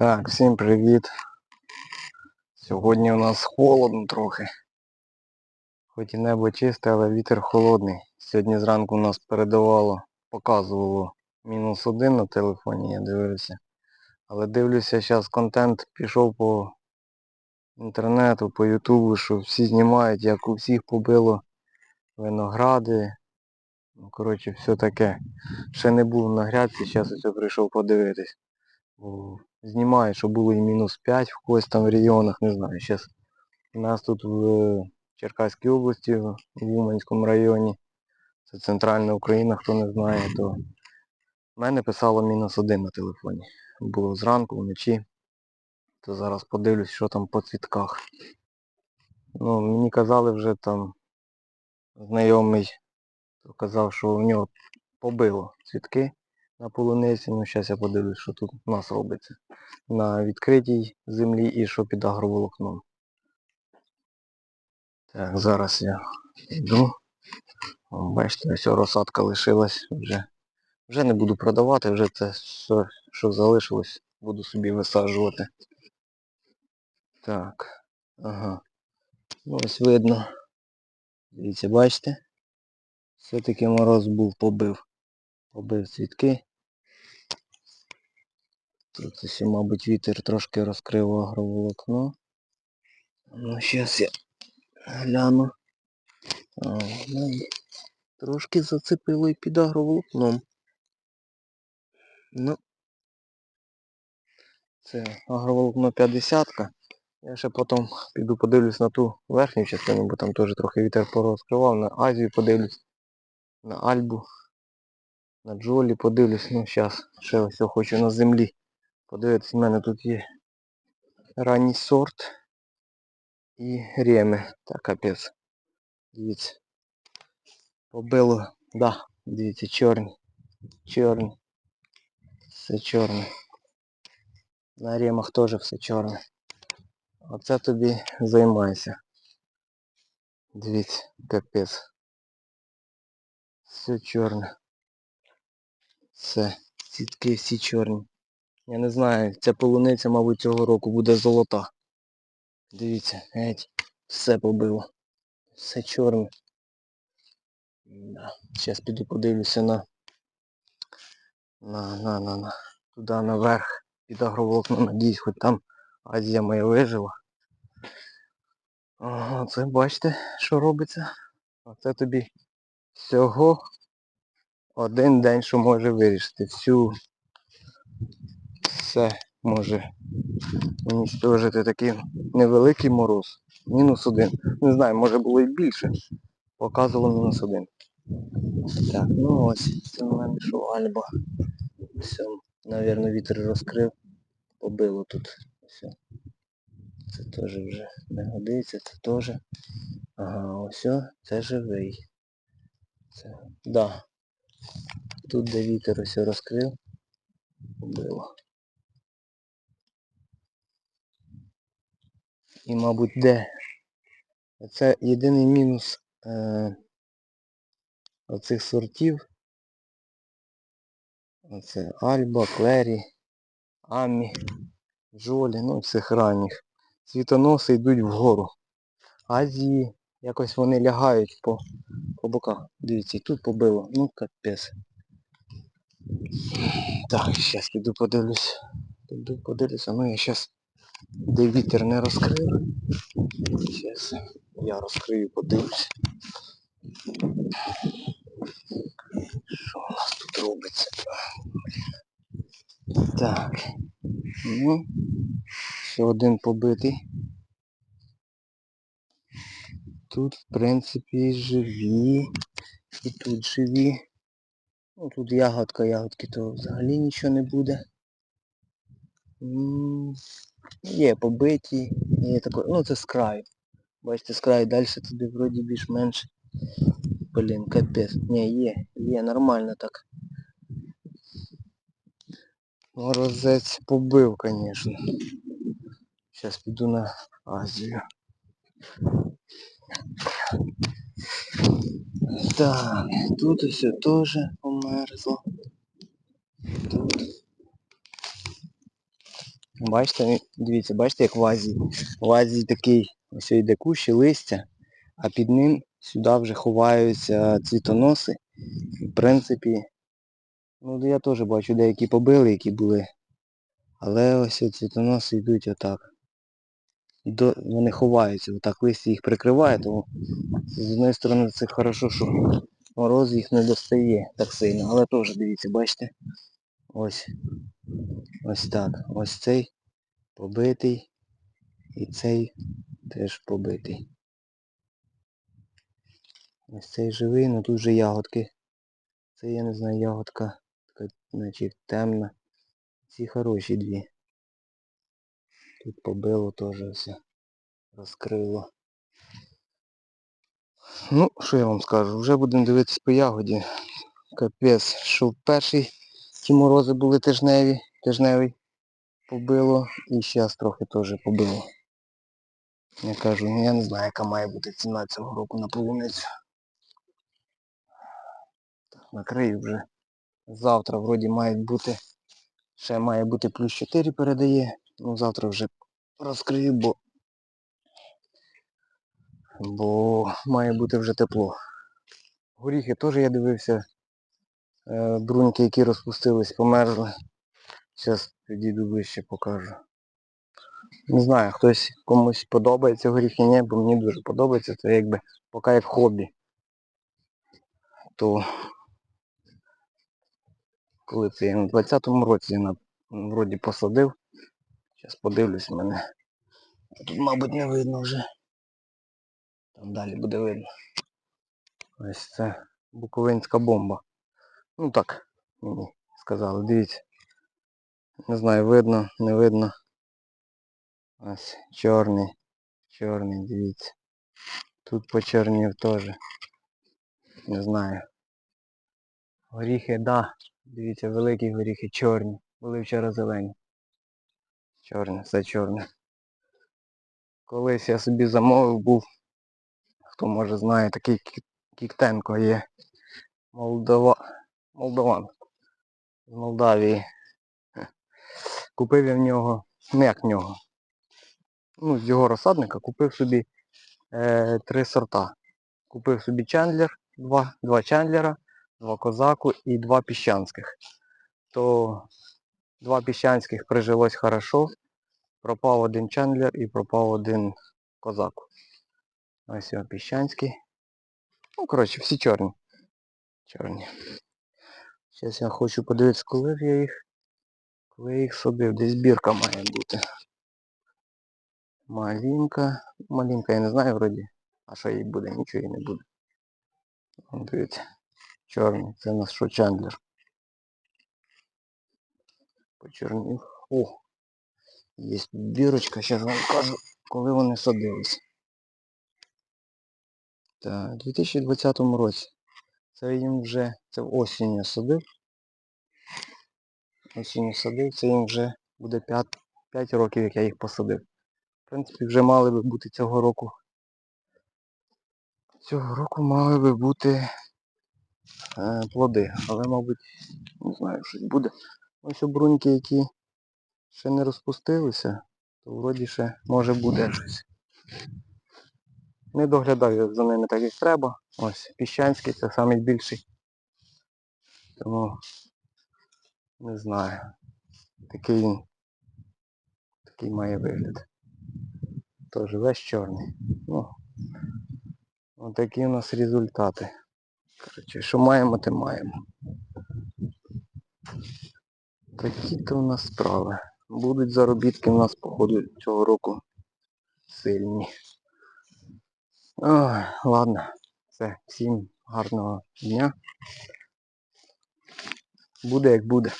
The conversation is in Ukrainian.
Так, всім привіт. Сьогодні у нас холодно трохи. Хоч і небо чисте, але вітер холодний. Сьогодні зранку у нас передавало, показувало мінус один на телефоні, я дивився. Але дивлюся, зараз контент пішов по інтернету, по ютубу, що всі знімають, як у всіх побило виногради. Ну, коротше, все таке. Ще не був на грядці, зараз ось прийшов подивитись. Знімаю, що було і мінус 5 в когось там в регіонах, не знаю. Зараз у нас тут в Черкаській області, в Уманському районі, це центральна Україна, хто не знає, то в мене писало мінус 1 на телефоні. Було зранку, вночі. То зараз подивлюсь, що там по цвітках. Ну, мені казали вже там знайомий, то казав, що в нього побило цвітки на полуниці. Ну, зараз я подивлюсь, що тут у нас робиться. На відкритій землі і що під агроволокном. Так, зараз я йду. Бачите, ось розсадка лишилась вже. Вже не буду продавати, вже це все, що залишилось, буду собі висаджувати. Так. Ага. Ну, ось видно. Дивіться, бачите? Все-таки мороз був побив. Побив цвітки. Тут ось, мабуть, вітер трошки розкрив агроволокно. Ну, зараз я гляну. А, ну, трошки зацепило і під агроволокном. Ну, це агроволокно 50 -ка. Я ще потім піду подивлюсь на ту верхню частину, бо там теж трохи вітер порозкривав, на Азію подивлюсь, на Альбу, на Джолі подивлюсь, ну зараз ще ось хочу на землі. Подивитись, в мене тут є ранній сорт і реми. Так, капець. Дивіться. Побило, да, дивіться, чорні. Чорні. Все чорне. На ремах теж все чорне. Оце тобі займайся. Дивіться, капець. Все чорне. Все. Сітки всі чорні. Я не знаю, ця полуниця, мабуть, цього року буде золота. Дивіться, геть, все побило. Все чорне. Зараз піду подивлюся на на, на, на, на. Туди наверх. Під агроволокно, надіюсь, хоч там Азія моя вижила. Ага, це бачите, що робиться. Оце тобі всього один день, що може вирішити. Всю все може унічтожити такий невеликий мороз. Мінус один. Не знаю, може було і більше. Показувало мінус один. Так, ну ось, це в мене що Альба. Все, навірно, вітер розкрив. Побило тут. Все. Це теж вже не годиться, це теж. Ага, ось, це живий. Це, да. Тут де вітер ось розкрив. Побило. І мабуть де. Це єдиний мінус е, оцих сортів. Оце Альба, Клері, Амі, Джолі, ну цих ранніх. Цвітоноси йдуть вгору. Азії якось вони лягають по по боках. Дивіться, тут побило. Ну капець. Так, зараз піду подивлюсь. Піду подивлюся, ну я зараз де вітер не розкрив. Зараз я розкрию, подивлюсь. Що у нас тут робиться? Так. Ну, ще один побитий. Тут, в принципі, живі. І тут живі. Ну, тут ягодка, ягодки, то взагалі нічого не буде. Є побиті, є таке, ну це з краю. Бачите, з краю далі туди вроді більш-менш. Блін, капець. Ні, є, є, нормально так. Морозець побив, звісно. Зараз піду на Азію. Так, тут все теж померзло. Тут. Бачите, дивіться, бачите, як в Азії. В Азії такий ось йде кущ і листя, а під ним сюди вже ховаються цвітоноси. В принципі, ну я теж бачу деякі побили, які були. Але ось цвітоноси йдуть отак. До, вони ховаються, отак листя їх прикриває, тому з однієї сторони це хорошо, що мороз їх не достає так сильно. Але теж дивіться, бачите? Ось. Ось так. Ось цей побитий. І цей теж побитий. Ось цей живий, ну тут вже ягодки. Це я не знаю, ягодка така, значить темна. Ці хороші дві. Тут побило теж все. Розкрило. Ну, що я вам скажу, вже будемо дивитись по ягоді. Капець, що перший ті морози були тижневі, тижневий побило і зараз трохи теж побило. Я кажу, ну я не знаю, яка має бути ціна цього року на полуницю. Накрию вже. Завтра вроді мають бути, ще має бути плюс 4 передає. Ну завтра вже розкрию, бо бо має бути вже тепло. Горіхи теж я дивився. Е, бруньки, які розпустились, померзли. Зараз підійду ближче покажу. Не знаю, хтось комусь подобається горіхи, ні, бо мені дуже подобається. Це якби поки як хобі. То коли це я на 20-му році на, вроді посадив. Зараз подивлюсь мене. Тут, мабуть, не видно вже. Там далі буде видно. Ось це буковинська бомба. Ну так, мені сказали, дивіться. Не знаю, видно, не видно. Ось чорний, чорний, дивіться. Тут почорнів теж. Не знаю. Горіхи, да. Дивіться, великі горіхи, чорні. Були вчора зелені. Чорне, все чорне. Колись я собі замовив був, хто може знає, такий Кіктенко є. Молдова... Молдован. З Молдавії. Купив я в нього, ну як в нього. Ну, з його розсадника купив собі е, три сорта. Купив собі чендлер, два, два чендлера, два козаку і два піщанських. То два піщанських прижилось хорошо. Пропав один чендлер і пропав один козаку. Ось його піщанський. Ну, коротше, всі чорні. Чорні. Зараз я хочу подивитися, коли я їх. Коли я їх садив. Десь бірка має бути. Малінка. Малінка я не знаю вроді. А що їй буде? Нічого їй не буде. Дивіться. Чорний. Це у нас що чендлер. Почорнів. О! Є бірочка, зараз вам кажу, коли вони садились. Так, у 2020 році. Це їм вже, це осінню садив. Осінню садив, це їм вже буде 5, 5 років, як я їх посадив. В принципі, вже мали би бути цього року. Цього року мали би бути е, плоди, але, мабуть, не знаю, щось буде. Ось обруньки, які ще не розпустилися, то вроді ще може буде щось. Не доглядаю за ними так як треба. Ось піщанський це найбільший. Тому не знаю. Такий він. Такий має вигляд. Тож весь чорний. Ну, ось такі у нас результати. Коротше, що маємо, те маємо. Такі-то у нас справи. Будуть заробітки у нас, походу, цього року сильні. Ой, ладно. Все, всім гарного дня. Буде як буде.